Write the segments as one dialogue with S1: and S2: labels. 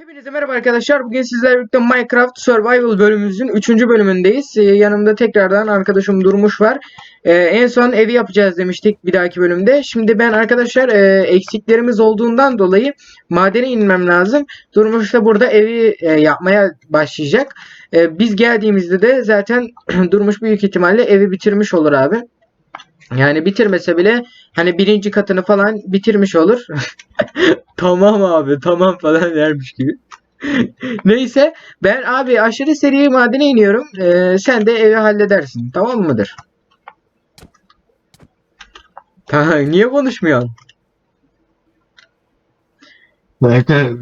S1: Hepinize merhaba arkadaşlar. Bugün sizlerle birlikte Minecraft Survival bölümümüzün 3. bölümündeyiz. Ee, yanımda tekrardan arkadaşım Durmuş var. Ee, en son evi yapacağız demiştik bir dahaki bölümde. Şimdi ben arkadaşlar e, eksiklerimiz olduğundan dolayı madene inmem lazım. Durmuş da burada evi e, yapmaya başlayacak. E, biz geldiğimizde de zaten Durmuş büyük ihtimalle evi bitirmiş olur abi. Yani bitirmese bile hani birinci katını falan bitirmiş olur. tamam abi tamam falan dermiş gibi. Neyse ben abi aşırı seri madene iniyorum. Ee, sen de evi halledersin. Tamam mıdır? Tamam, niye konuşmuyorsun?
S2: Zaten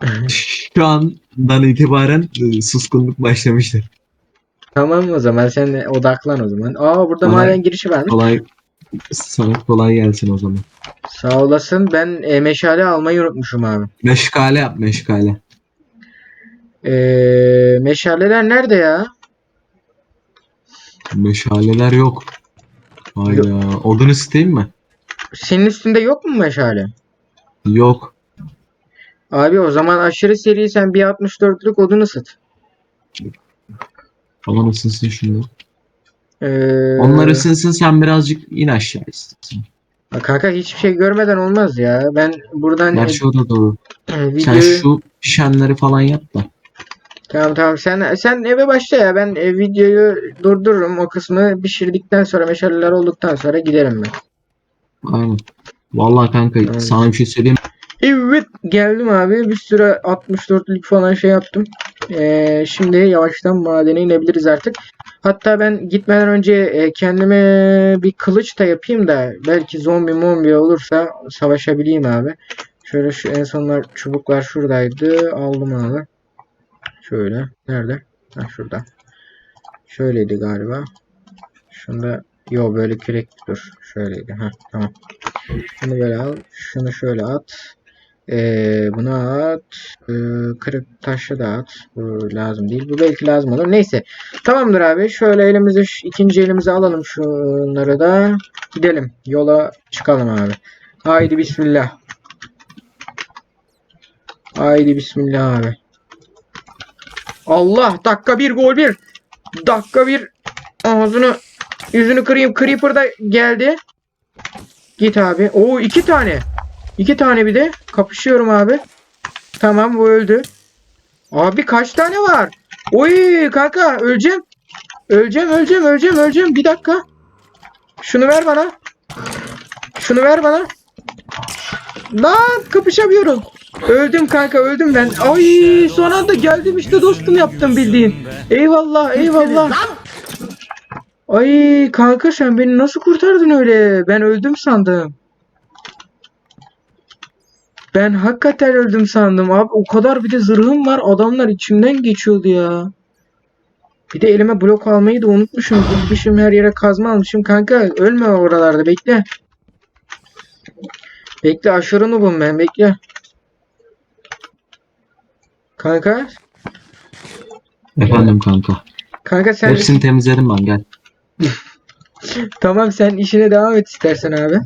S2: şu andan itibaren e, suskunluk başlamıştır.
S1: Tamam o zaman sen de odaklan o zaman. Aa burada
S2: Kolay-
S1: maden girişi varmış.
S2: Kolay sana kolay gelsin o zaman.
S1: Sağ olasın. Ben e, meşale almayı unutmuşum abi.
S2: Meşgale yap meşgale.
S1: Ee, meşaleler nerede ya?
S2: Meşaleler yok. Hayda. Odun isteyeyim mi?
S1: Senin üstünde yok mu meşale?
S2: Yok.
S1: Abi o zaman aşırı seri sen bir 64'lük odun ısıt.
S2: Falan ısınsın şunu.
S1: Ee,
S2: Onlar ısınsın sen birazcık in aşağı istersen.
S1: Kanka hiçbir şey görmeden olmaz ya. Ben buradan
S2: Gerçi o da doğru.
S1: e,
S2: Sen
S1: videoyu...
S2: şu pişenleri falan yap da.
S1: Tamam tamam sen sen eve başla ya. Ben e, videoyu durdururum. O kısmı pişirdikten sonra meşaleler olduktan sonra giderim ben.
S2: Aynen. Vallahi kanka
S1: Aynen.
S2: sana bir şey söyleyeyim.
S1: Evet geldim abi. Bir sürü 64'lük falan şey yaptım. Ee, şimdi yavaştan madene inebiliriz artık. Hatta ben gitmeden önce e, kendime bir kılıç da yapayım da belki zombi mombi olursa savaşabileyim abi. Şöyle şu en sonlar çubuklar şuradaydı. Aldım abi. Şöyle. Nerede? Ha şurada. Şöyleydi galiba. Şunda yo böyle kürek dur. Şöyleydi. Ha tamam. Bunu böyle al. Şunu şöyle at. Ee, bunu at. Ee, kırık taşı da at. Bu lazım değil. Bu belki lazım olur. Neyse. Tamamdır abi. Şöyle elimizi ikinci elimize alalım şunları da. Gidelim. Yola çıkalım abi. Haydi bismillah. Haydi bismillah abi. Allah dakika bir gol bir. Dakika bir. Ağzını yüzünü kırayım. Creeper da geldi. Git abi. Oo iki tane. İki tane bir de. Kapışıyorum abi. Tamam bu öldü. Abi kaç tane var? Oy kanka öleceğim. Öleceğim öleceğim öleceğim öleceğim. Bir dakika. Şunu ver bana. Şunu ver bana. Lan kapışamıyorum. Öldüm kanka öldüm ben. Ay son anda geldim işte dostum yaptım bildiğin. Eyvallah eyvallah. Ay kanka sen beni nasıl kurtardın öyle? Ben öldüm sandım. Ben hakikaten öldüm sandım abi. O kadar bir de zırhım var. Adamlar içimden geçiyordu ya. Bir de elime blok almayı da unutmuşum. Gitmişim her yere kazma almışım. Kanka ölme oralarda bekle. Bekle aşırı noobum ben bekle. Kanka.
S2: Efendim kanka.
S1: Kanka sen
S2: Hepsini temizledim ben gel.
S1: tamam sen işine devam et istersen abi.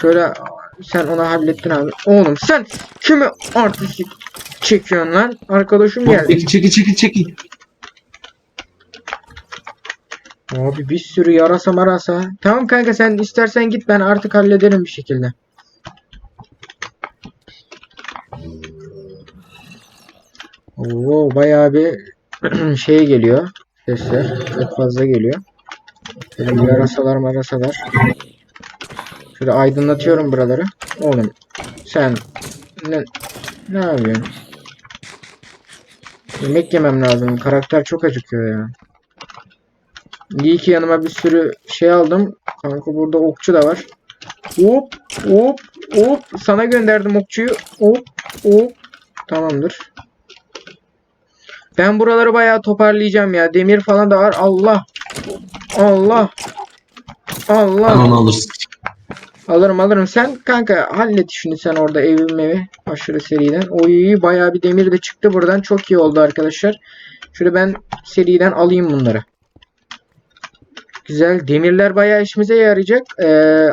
S1: Şöyle sen onu hallettin abi. Oğlum sen kimi artistik çekiyorsun lan? Arkadaşım geldi.
S2: Çekil çekil çekil çekil.
S1: Abi bir sürü yarasa marasa. Tamam kanka sen istersen git ben artık hallederim bir şekilde. Oo bayağı bir şey geliyor. Sesler çok fazla geliyor. Şöyle yarasalar marasalar. Şöyle aydınlatıyorum buraları. Oğlum sen ne, ne yapıyorsun? Yemek yemem lazım. Karakter çok acıkıyor ya. İyi ki yanıma bir sürü şey aldım. Kanka burada okçu da var. Hop hop hop. Sana gönderdim okçuyu. Hop hop. Tamamdır. Ben buraları bayağı toparlayacağım ya. Demir falan da var. Allah. Allah. Allah.
S2: Sen onu alırsın.
S1: Alırım alırım. Sen kanka hallet işini sen orada evim evi. Aşırı seriden. Oy bayağı bir demir de çıktı buradan. Çok iyi oldu arkadaşlar. Şöyle ben seriden alayım bunları. Güzel. Demirler bayağı işimize yarayacak. Ee,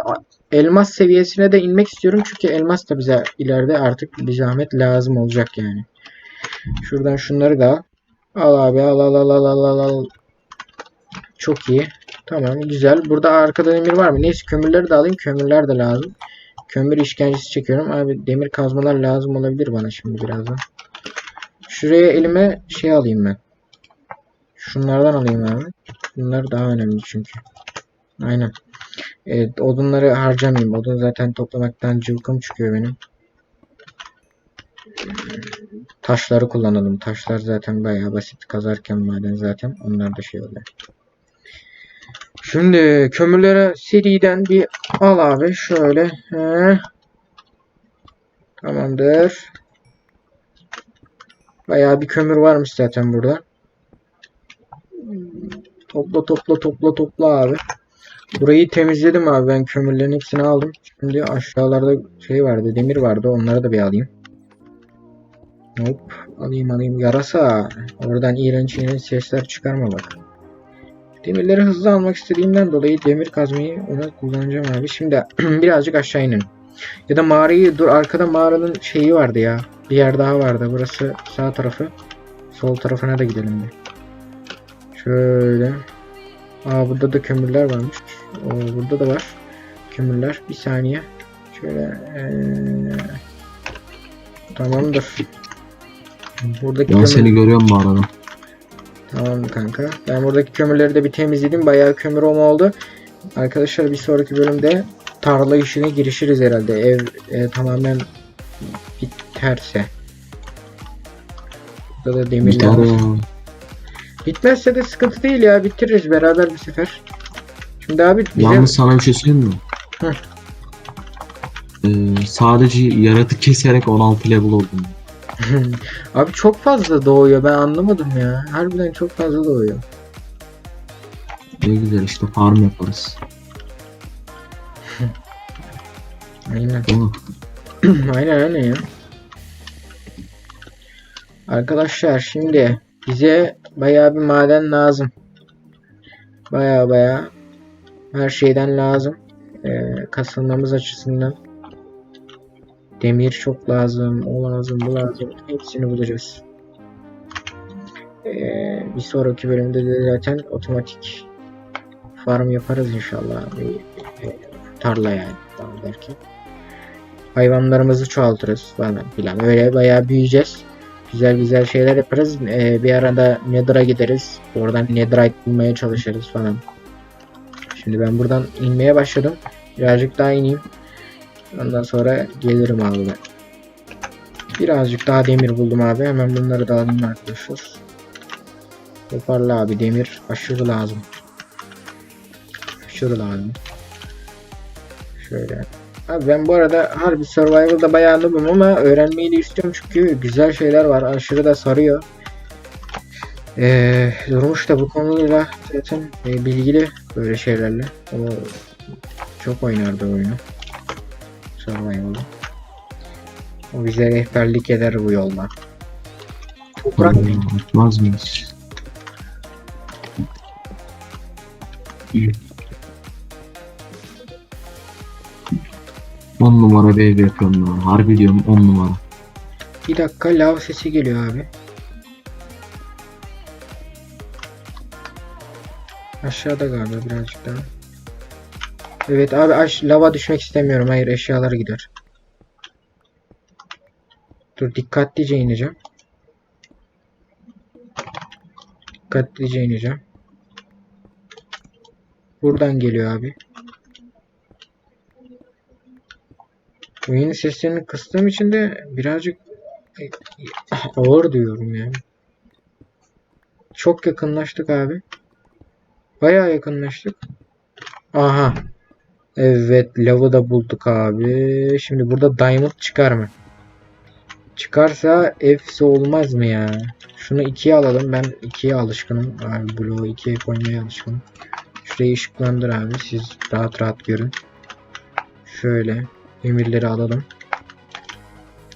S1: elmas seviyesine de inmek istiyorum. Çünkü elmas da bize ileride artık bir zahmet lazım olacak yani. Şuradan şunları da al. Abi al al al al al al. Çok iyi. Tamam güzel. Burada arkada demir var mı? Neyse kömürleri de alayım. Kömürler de lazım. Kömür işkencesi çekiyorum. Abi demir kazmalar lazım olabilir bana şimdi birazdan. Şuraya elime şey alayım ben. Şunlardan alayım abi. Bunlar daha önemli çünkü. Aynen. Evet, odunları harcamayayım. Odun zaten toplamaktan cıvkım çıkıyor benim. Taşları kullanalım. Taşlar zaten bayağı basit. Kazarken maden zaten. Onlar da şey oluyor. Şimdi kömürlere seriden bir al abi. Şöyle. He. Tamamdır. Bayağı bir kömür varmış zaten burada. Topla topla topla topla abi. Burayı temizledim abi ben kömürlerin hepsini aldım. Şimdi aşağılarda şey vardı demir vardı onları da bir alayım. Hop alayım alayım yarasa. Oradan iğrenç iğrenç sesler çıkarma bak. Demirleri hızlı almak istediğimden dolayı demir kazmayı ona kullanacağım abi. Şimdi birazcık aşağı inin. Ya da mağarayı dur arkada mağaranın şeyi vardı ya. Bir yer daha vardı. Burası sağ tarafı. Sol tarafına da gidelim bir. Şöyle. Aa burada da kömürler varmış. Oo, burada da var. Kömürler. Bir saniye. Şöyle. Ee... Tamamdır. Buradaki
S2: Ben
S1: kömür...
S2: seni görüyorum bu
S1: Tamam kanka. Ben buradaki kömürleri de bir temizledim. Bayağı kömür olma oldu. Arkadaşlar bir sonraki bölümde tarla işine girişiriz herhalde. Ev e, tamamen biterse. Burada da demirler var. Bitmezse de sıkıntı değil ya. Bitiririz beraber bir sefer. Şimdi abi bize...
S2: Yalnız sana bir şey söyleyeyim mi?
S1: Hı.
S2: Ee, sadece yaratık keserek 16 level oldum.
S1: abi çok fazla doğuyor. Ben anlamadım ya. Harbiden çok fazla doğuyor.
S2: Ne güzel işte farm yaparız.
S1: Aynen. Aynen aynen ya. Arkadaşlar şimdi bize bayağı bir maden lazım. Bayağı bayağı her şeyden lazım. Ee, kasılmamız açısından. Demir çok lazım. O lazım bu lazım. Hepsini bulacağız. Ee, bir sonraki bölümde de zaten otomatik farm yaparız inşallah. Bir, bir tarla yani. Daha derken hayvanlarımızı çoğaltırız falan filan. Öyle bayağı büyüyeceğiz. Güzel güzel şeyler yaparız. Ee, bir arada Nether'a gideriz. Oradan Netherite bulmaya çalışırız falan. Şimdi ben buradan inmeye başladım. Birazcık daha ineyim. Ondan sonra gelirim abi. Birazcık daha demir buldum abi. Hemen bunları da alayım arkadaşlar. Toparla abi demir aşırı lazım. Aşırı lazım. Şöyle Abi ben bu arada harbi Survival'da bayağı noobum ama öğrenmeyi de istiyorum çünkü güzel şeyler var. Aşırı da sarıyor. Ee, Durmuş da bu konuyla zaten e, bilgili böyle şeylerle. O çok oynardı oyunu. Survival'ı. O bize rehberlik eder bu yolda. Toprak
S2: Yapmaz mıyız? On numara ev yapıyorum ben. Harbi diyorum on numara.
S1: Bir dakika lav sesi geliyor abi. Aşağıda galiba birazcık daha. Evet abi aş lava düşmek istemiyorum. Hayır eşyalara gider. Dur dikkatlice ineceğim. Dikkatlice ineceğim. Buradan geliyor abi. Oyunun seslerini kıstığım için de birazcık ağır diyorum yani. Çok yakınlaştık abi. Bayağı yakınlaştık. Aha. Evet, lavı da bulduk abi. Şimdi burada diamond çıkar mı? Çıkarsa efsi olmaz mı ya? Şunu ikiye alalım. Ben ikiye alışkınım. Abi bloğu ikiye koymaya alışkınım. Şurayı ışıklandır abi. Siz rahat rahat görün. Şöyle. Demirleri alalım.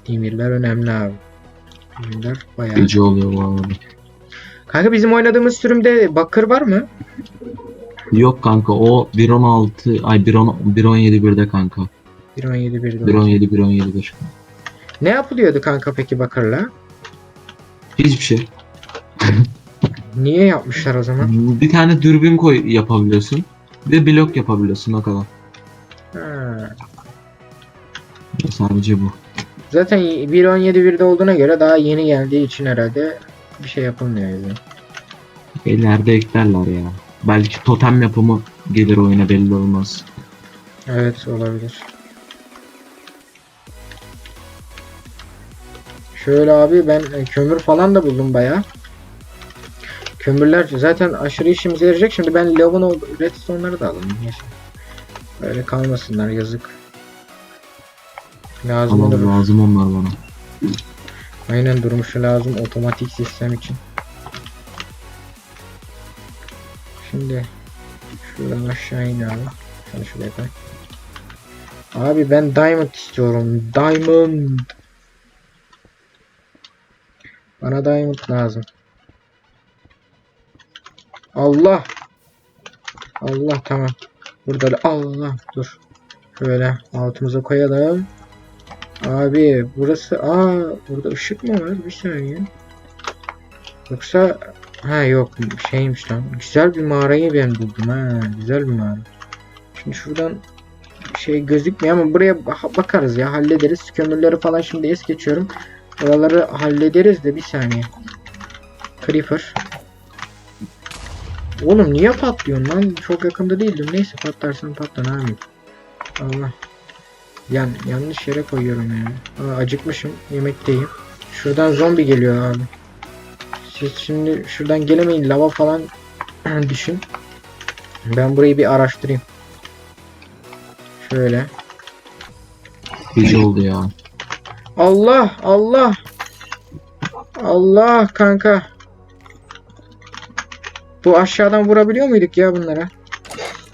S1: Demirler önemli abi. Demirler bayağı.
S2: Gece oluyor bu arada.
S1: Kanka bizim oynadığımız sürümde bakır var mı?
S2: Yok kanka o 1.16 ay 1.10 1.17 birde kanka.
S1: 1.17 bir
S2: 1.17 1.17'dir.
S1: Ne yapılıyordu kanka peki bakırla?
S2: Hiçbir şey.
S1: Niye yapmışlar o zaman?
S2: Bir tane dürbün koy yapabiliyorsun. Bir de blok yapabiliyorsun o kadar.
S1: Ha.
S2: Sadece bu.
S1: Zaten 1.17 birde olduğuna göre daha yeni geldiği için herhalde bir şey yapılmıyor yani.
S2: İleride eklerler ya. Belki totem yapımı gelir oyuna belli olmaz.
S1: Evet olabilir. Şöyle abi ben e, kömür falan da buldum baya. Kömürler zaten aşırı işimize yarayacak. Şimdi ben lavın redstone'ları da. Neyse. Böyle kalmasınlar yazık. Lazım.
S2: Tamam lazım onlar bana.
S1: Aynen durmuşu lazım otomatik sistem için. Şimdi şuradan aşağı in abi. Şuraya koy. Abi ben diamond istiyorum. Diamond. Bana diamond lazım. Allah. Allah tamam. Burada da- Allah dur. Şöyle altımıza koyalım. Abi burası aa burada ışık mı var bir saniye. Yoksa ha yok şeymiş lan. Güzel bir mağarayı ben buldum ha. Güzel bir mağara. Şimdi şuradan şey gözükmüyor ama buraya ba- bakarız ya hallederiz. Kömürleri falan şimdi es geçiyorum. Oraları hallederiz de bir saniye. Creeper. Oğlum niye patlıyorsun lan? Çok yakında değildim. Neyse patlarsan patla ne. Allah. Yan, yanlış yere koyuyorum ya. Aa, acıkmışım. Yemekteyim. Şuradan zombi geliyor abi. Siz şimdi şuradan gelemeyin. Lava falan düşün. Ben burayı bir araştırayım. Şöyle.
S2: Gece oldu ya.
S1: Allah Allah. Allah kanka. Bu aşağıdan vurabiliyor muyduk ya bunlara?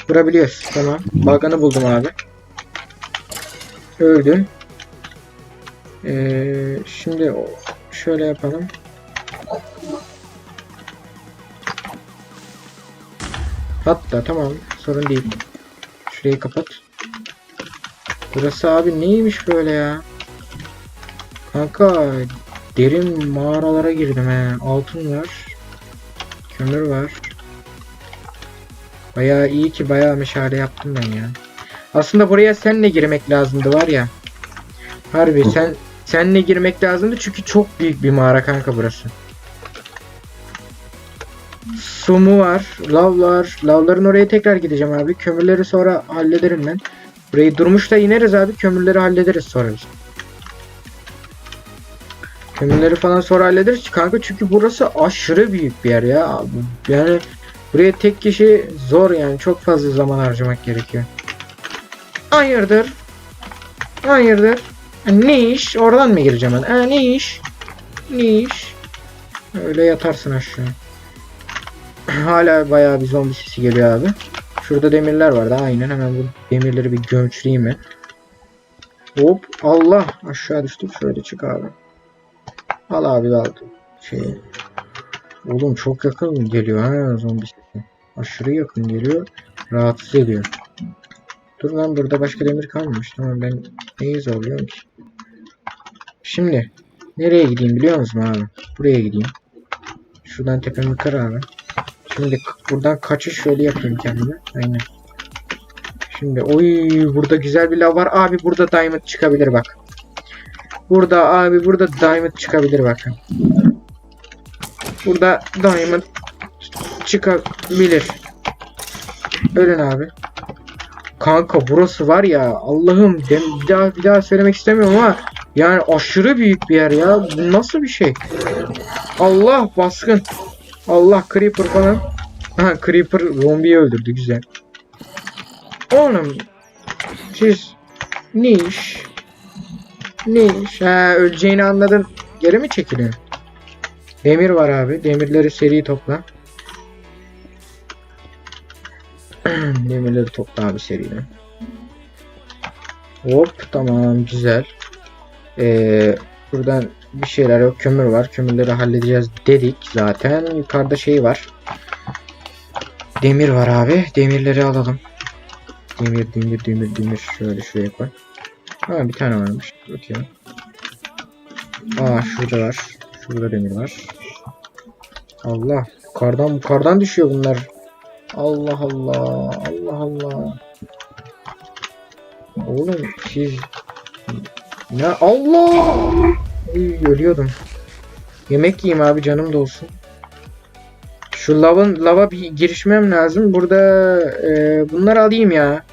S1: Vurabiliyoruz. Tamam. Bug'ını buldum abi. Öldün. Ee, şimdi şöyle yapalım. Hatta tamam sorun değil. Şurayı kapat. Burası abi neymiş böyle ya? Kanka derin mağaralara girdim he. Altın var. Kömür var. Bayağı iyi ki bayağı meşale yaptım ben ya. Aslında buraya senle girmek lazımdı var ya. Harbi sen senle girmek lazımdı çünkü çok büyük bir mağara kanka burası. Su mu var? Lav var. Lavların oraya tekrar gideceğim abi. Kömürleri sonra hallederim ben. Burayı durmuşta ineriz abi. Kömürleri hallederiz sonra biz. Kömürleri falan sonra hallederiz kanka çünkü burası aşırı büyük bir yer ya. Yani buraya tek kişi zor yani çok fazla zaman harcamak gerekiyor. Hayırdır? Hayırdır? Ne iş? Oradan mı gireceğim ben? Ha, ne iş? Ne iş? Öyle yatarsın aşağı. Hala bayağı bir zombi sesi geliyor abi. Şurada demirler vardı. Aynen hemen bu demirleri bir gömçleyeyim ben. Hop Allah aşağı düştük. Şöyle çık abi. Al abi al. Şey. Oğlum çok yakın geliyor ha zombi sesi. Aşırı yakın geliyor. Rahatsız ediyor. Dur lan burada başka demir kalmamış. Tamam ben neyi zorluyorum ki? Şimdi nereye gideyim biliyor musun abi? Buraya gideyim. Şuradan tepemi kır abi. Şimdi buradan kaçış şöyle yapayım kendime. Aynen. Şimdi oy burada güzel bir lav var. Abi burada diamond çıkabilir bak. Burada abi burada diamond çıkabilir bakın. Burada diamond çıkabilir. Ölün abi. Kanka burası var ya Allah'ım bir daha bir daha söylemek istemiyorum ama yani aşırı büyük bir yer ya. Bu nasıl bir şey? Allah baskın. Allah creeper falan. Ha creeper zombiyi öldürdü güzel. Oğlum siz ne iş? Ne iş? Ha öleceğini anladın. Geri mi çekiliyor? Demir var abi. Demirleri seri topla. Demirleri topla abi seriden. Hop tamam güzel. Ee, buradan bir şeyler yok. Kömür var. Kömürleri halledeceğiz dedik zaten. Yukarıda şey var. demir var abi. Demirleri alalım. Demir, demir, demir, demir. Şöyle şuraya koy. Ha bir tane varmış. Bakayım. Aa şurada var. Şurada demir var. Allah. Kardan kardan düşüyor bunlar. Allah Allah. Allah Allah. Oğlum siz ne Allah! Uy, ölüyordum. Yemek yiyeyim abi canım da olsun. Şu lavın lava bir girişmem lazım. Burada e, bunları alayım ya.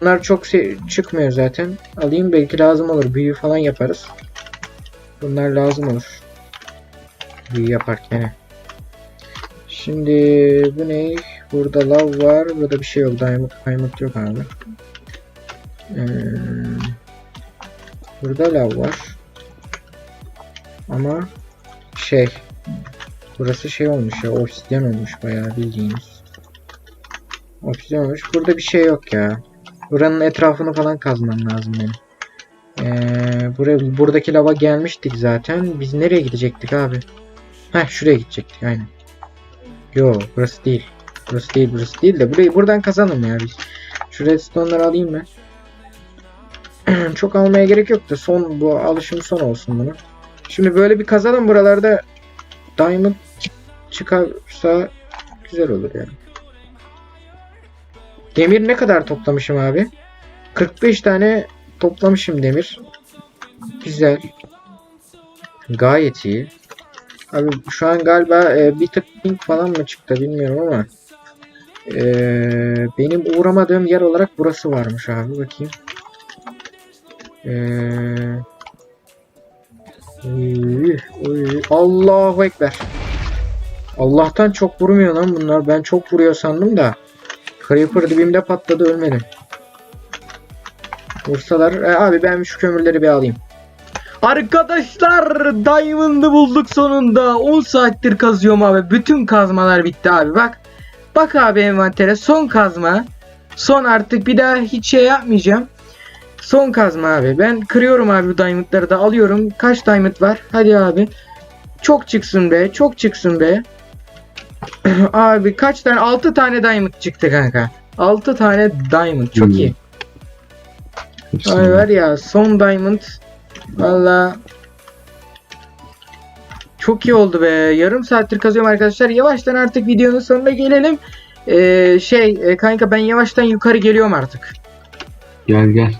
S1: Bunlar çok çıkmıyor zaten. Alayım belki lazım olur. Büyü falan yaparız. Bunlar lazım olur. Büyü yaparken. Şimdi bu ne? Burada lav var. Burada bir şey yok. Diamond, diamond yok abi. Ee, burada lav var. Ama şey burası şey olmuş ya obsidyen olmuş bayağı bildiğiniz. Obsidyen olmuş. Burada bir şey yok ya. Buranın etrafını falan kazmam lazım benim. Ee, buraya, buradaki lava gelmiştik zaten. Biz nereye gidecektik abi? Heh şuraya gidecektik aynen. Yo burası değil. Burası değil burası değil de burayı buradan kazanım ya biz. Şu redstone'ları alayım ben. Çok almaya gerek yok da son bu alışım son olsun bunu. Şimdi böyle bir kazalım buralarda diamond çıkarsa güzel olur yani. Demir ne kadar toplamışım abi? 45 tane toplamışım demir. Güzel. Gayet iyi. Abi şu an galiba e, bir tık pink falan mı çıktı bilmiyorum ama e, benim uğramadığım yer olarak burası varmış abi bakayım. Eee Uy, uy. Allahu Ekber. Allah'tan çok vurmuyor lan bunlar. Ben çok vuruyor sandım da. Creeper dibimde patladı ölmedim. Vursalar. E, abi ben şu kömürleri bir alayım. Arkadaşlar Diamond'ı bulduk sonunda. 10 saattir kazıyorum abi. Bütün kazmalar bitti abi bak. Bak abi envantere son kazma. Son artık bir daha hiç şey yapmayacağım. Son kazma abi. Ben kırıyorum abi bu diamondları da alıyorum. Kaç diamond var? Hadi abi. Çok çıksın be. Çok çıksın be. abi kaç tane? 6 tane diamond çıktı kanka. 6 tane diamond. Çok
S2: Hmm.
S1: iyi.
S2: Hepsi
S1: Ay var ya son diamond. Valla. Çok iyi oldu be. Yarım saattir kazıyorum arkadaşlar. Yavaştan artık videonun sonuna gelelim. Ee, şey e, kanka ben yavaştan yukarı geliyorum artık.
S2: Gel gel.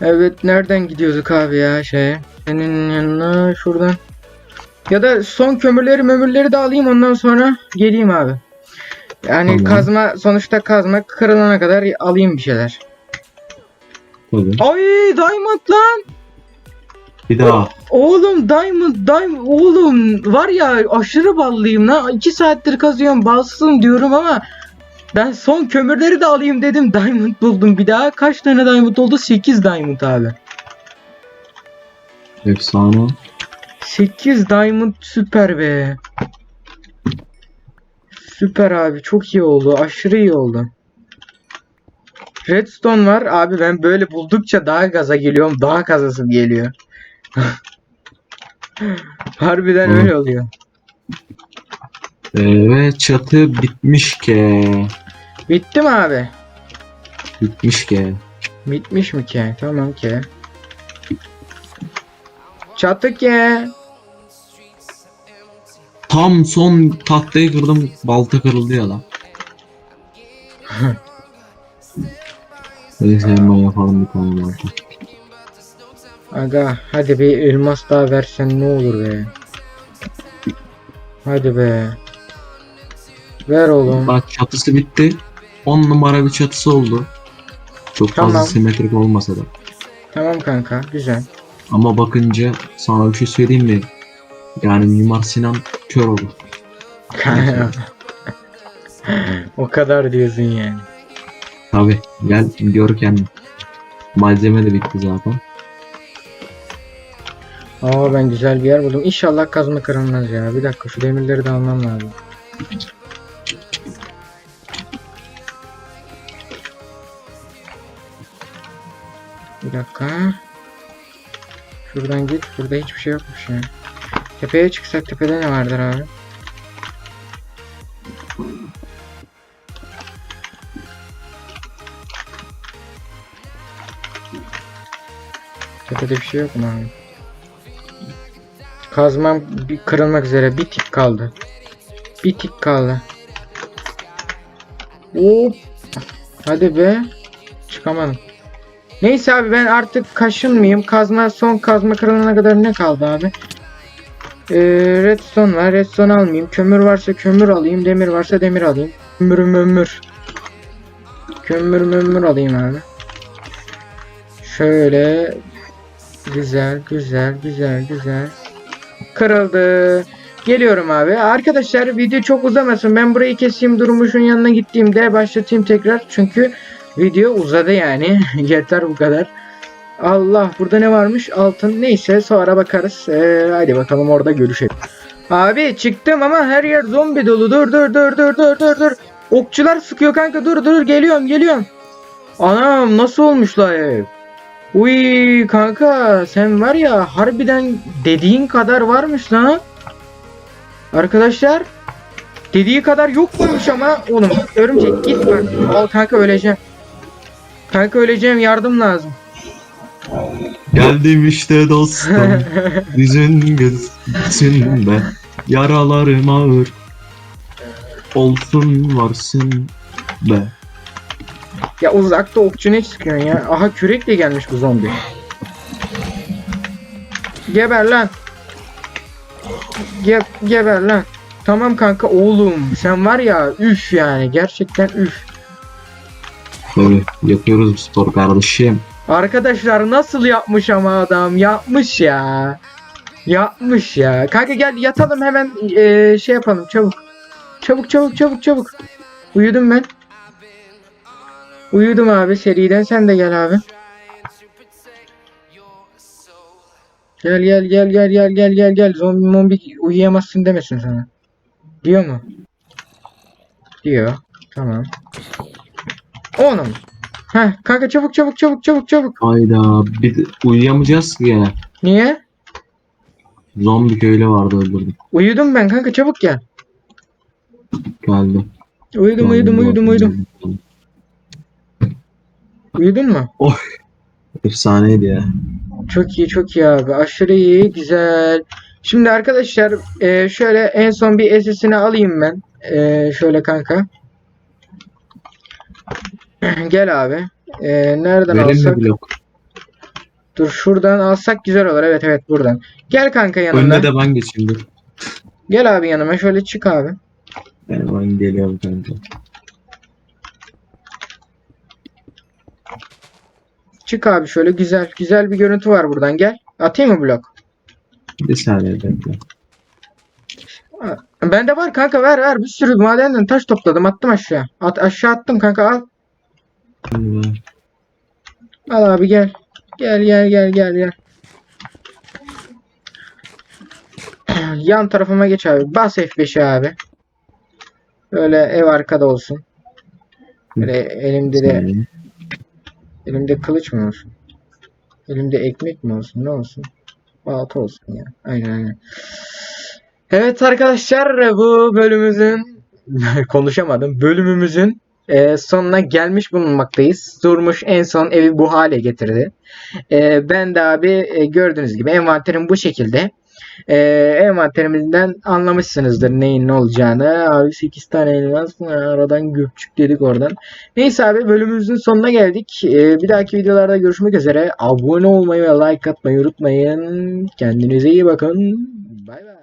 S1: Evet nereden gidiyorduk abi ya şey senin yanına şuradan. Ya da son kömürleri mömürleri de alayım ondan sonra geleyim abi. Yani
S2: Tamam.
S1: kazma sonuçta kazma kırılana kadar alayım bir şeyler.
S2: Tabii.
S1: Ay diamond lan.
S2: Bir daha.
S1: Oğlum diamond diamond oğlum var ya aşırı ballıyım lan. 2 saattir kazıyorum balsızım diyorum ama ben son kömürleri de alayım dedim. Diamond buldum bir daha. Kaç tane diamond oldu? 8 diamond abi.
S2: Efsane.
S1: 8 diamond süper be. Süper abi çok iyi oldu. Aşırı iyi oldu. Redstone var. Abi ben böyle buldukça daha gaza geliyorum. Daha kazasım geliyor. Harbiden
S2: Hı.
S1: öyle oluyor.
S2: Evet çatı bitmiş ki.
S1: Bitti mi abi?
S2: Bitmiş ki.
S1: Bitmiş mi ki? Tamam ki. Çatı ki.
S2: Tam son tahtayı kırdım. Balta kırıldı ya lan. Neyse hemen yapalım bir tane balta.
S1: Aga hadi bir elmas daha versen ne olur be. Hadi be. Ver oğlum.
S2: Bak çatısı bitti. 10 numara bir çatısı oldu. Çok fazla
S1: Tamam.
S2: simetrik olmasa da.
S1: Tamam kanka güzel.
S2: Ama bakınca sana bir şey söyleyeyim mi? Yani Mimar Sinan kör olur.
S1: o kadar diyorsun yani.
S2: Tabi gel gör kendin. Malzeme de bitti zaten.
S1: Aa ben güzel bir yer buldum. İnşallah kazma kırılmaz ya. Bir dakika şu demirleri de almam lazım. dakika. Şuradan git. Burada hiçbir şey yokmuş ya. Tepeye çıksak tepede ne vardır abi? Tepede bir şey yok mu abi? Kazmam bir kırılmak üzere. Bir tik kaldı. Bir tik kaldı. Hop. Hadi be. Çıkamadım. Neyse abi ben artık kaşınmayayım. Kazma son kazma kırılana kadar ne kaldı abi? Ee, redstone var. Redstone almayayım. Kömür varsa kömür alayım. Demir varsa demir alayım. Kömür mömür. Kömür mömür alayım abi. Şöyle. Güzel güzel güzel güzel. Kırıldı. Geliyorum abi. Arkadaşlar video çok uzamasın. Ben burayı keseyim durmuşun yanına gittiğimde başlatayım tekrar. Çünkü video uzadı yani. Yeter bu kadar. Allah burada ne varmış? Altın. Neyse sonra bakarız. Ee, hadi bakalım orada görüşelim. Abi çıktım ama her yer zombi dolu. Dur dur dur dur dur dur dur. Okçular sıkıyor kanka. Dur dur geliyorum geliyorum. Anam nasıl olmuş la ev? Uy kanka sen var ya harbiden dediğin kadar varmış lan. Arkadaşlar dediği kadar yokmuş ama oğlum örümcek git bak. Al kanka öleceğim. Kanka öleceğim yardım lazım.
S2: Geldim işte dostum. Yüzün gülsün be. Yaralarım ağır. Olsun varsın be.
S1: ya uzakta okçu ne sıkıyorsun ya? Aha kürekle gelmiş bu zombi. Geber lan. Ge geber lan. Tamam kanka oğlum sen var ya üf yani gerçekten üf.
S2: Tabii yapıyoruz bu spor kardeşim.
S1: Arkadaşlar nasıl yapmış ama adam yapmış ya. Yapmış ya. Kanka gel yatalım hemen eee, şey yapalım çabuk. Çabuk çabuk çabuk çabuk. Uyudum ben. Uyudum abi seriden sen de gel abi. Gel gel gel gel gel gel gel gel zombi mombi uyuyamazsın demesin sana. Diyor mu? Diyor. Tamam. Oğlum. Heh kanka çabuk çabuk çabuk çabuk çabuk.
S2: Hayda bir uyuyamayacağız ki gene.
S1: Niye?
S2: Zombi köylü vardı öldürdüm.
S1: Uyudum ben kanka çabuk gel.
S2: Geldi.
S1: Uyudum uyudum uyudum uyudum. Uyudun mu?
S2: Efsaneydi ya.
S1: Çok iyi çok iyi abi. Aşırı iyi güzel. Şimdi arkadaşlar e, şöyle en son bir SS'ini alayım ben. E, şöyle kanka. Gel abi. E, nereden
S2: Verin
S1: alsak?
S2: blok?
S1: Dur şuradan alsak güzel olur. Evet evet buradan. Gel kanka yanına.
S2: Önüne de ben geçeyim dur.
S1: Gel abi yanıma şöyle çık abi.
S2: Ben, ben geliyorum kanka.
S1: Çık abi şöyle güzel. Güzel bir görüntü var buradan gel. Atayım mı blok?
S2: Bir saniye bekle.
S1: Bende var kanka ver ver bir sürü madenden taş topladım attım aşağı. At aşağı attım kanka al.
S2: Şimdi
S1: Al abi gel. Gel gel gel gel gel. Yan tarafıma geç abi. Bas F5'i abi. Böyle ev arkada olsun. Böyle elimde de elimde kılıç mı olsun? Elimde ekmek mi olsun? Ne olsun? Balta olsun ya. Aynen aynen. Evet arkadaşlar bu bölümümüzün konuşamadım. Bölümümüzün e, sonuna gelmiş bulunmaktayız. Durmuş en son evi bu hale getirdi. E, ben de abi e, gördüğünüz gibi envanterim bu şekilde. E, envanterimizden anlamışsınızdır neyin ne olacağını. Abi 8 tane elmas aradan göpçük dedik oradan. Neyse abi bölümümüzün sonuna geldik. E, bir dahaki videolarda görüşmek üzere. Abone olmayı ve like atmayı unutmayın. Kendinize iyi bakın. Bay bay.